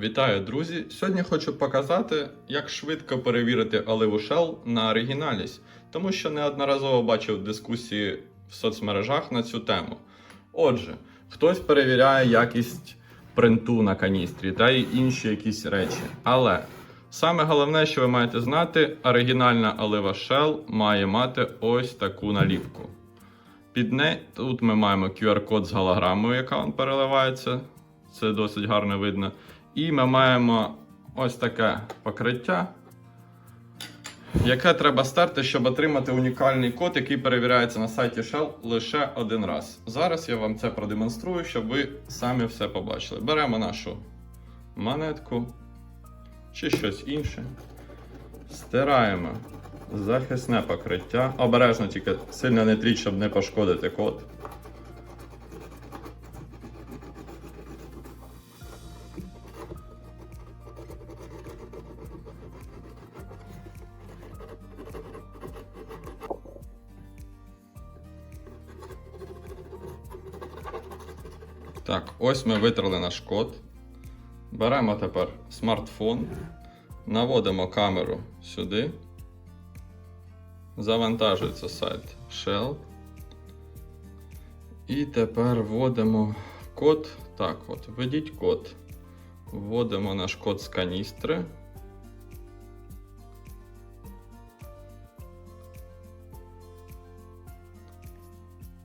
Вітаю, друзі! Сьогодні хочу показати, як швидко перевірити оливу Shell на оригінальність, тому що неодноразово бачив дискусії в соцмережах на цю тему. Отже, хтось перевіряє якість принту на каністрі та й інші якісь речі. Але саме головне, що ви маєте знати, оригінальна олива Shell має мати ось таку наліпку. Під нею тут ми маємо QR-код з голограмою, яка переливається. Це досить гарно видно. І ми маємо ось таке покриття, яке треба стерти, щоб отримати унікальний код, який перевіряється на сайті Shell лише один раз. Зараз я вам це продемонструю, щоб ви самі все побачили. Беремо нашу монетку чи щось інше. Стираємо захисне покриття. Обережно тільки сильно не тріть, щоб не пошкодити код. Так, ось ми витрали наш код. Беремо тепер смартфон, наводимо камеру сюди. Завантажується сайт Shell. І тепер вводимо код. Так, от, введіть код. Вводимо наш код з каністри.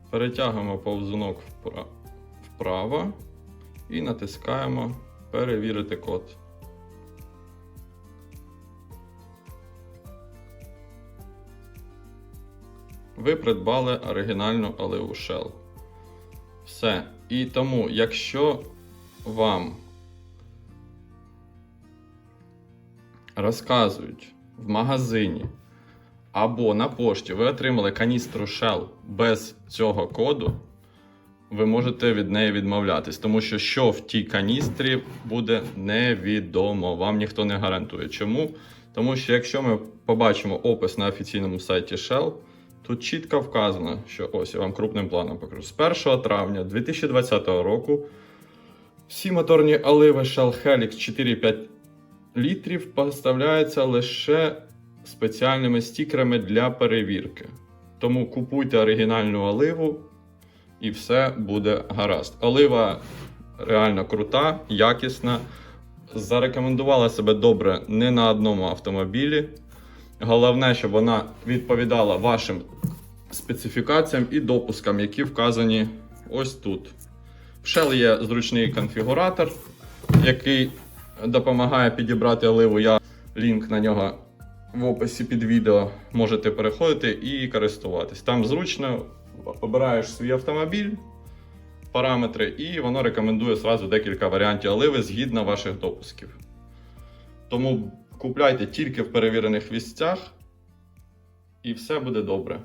Перетягуємо повзунок впра- вправо і натискаємо перевірити код. Ви придбали оригінальну оливу Shell. Все. І тому, якщо вам розказують в магазині або на пошті ви отримали каністру Shell без цього коду, ви можете від неї відмовлятись, тому що що в тій каністрі буде невідомо. Вам ніхто не гарантує. Чому? Тому що якщо ми побачимо опис на офіційному сайті Shell, тут чітко вказано, що ось я вам крупним планом покажу. З 1 травня 2020 року всі моторні оливи Shell Helix 4,5 літрів поставляються лише спеціальними стікерами для перевірки. Тому купуйте оригінальну оливу і все буде гаразд. Олива реально крута, якісна. Зарекомендувала себе добре не на одному автомобілі. Головне, щоб вона відповідала вашим специфікаціям і допускам, які вказані ось тут. В Shell є зручний конфігуратор, який допомагає підібрати оливу. Я лінк на нього в описі під відео можете переходити і користуватись. Там зручно обираєш свій автомобіль, параметри, і воно рекомендує зразу декілька варіантів оливи згідно ваших допусків. Тому купляйте тільки в перевірених місцях, і все буде добре.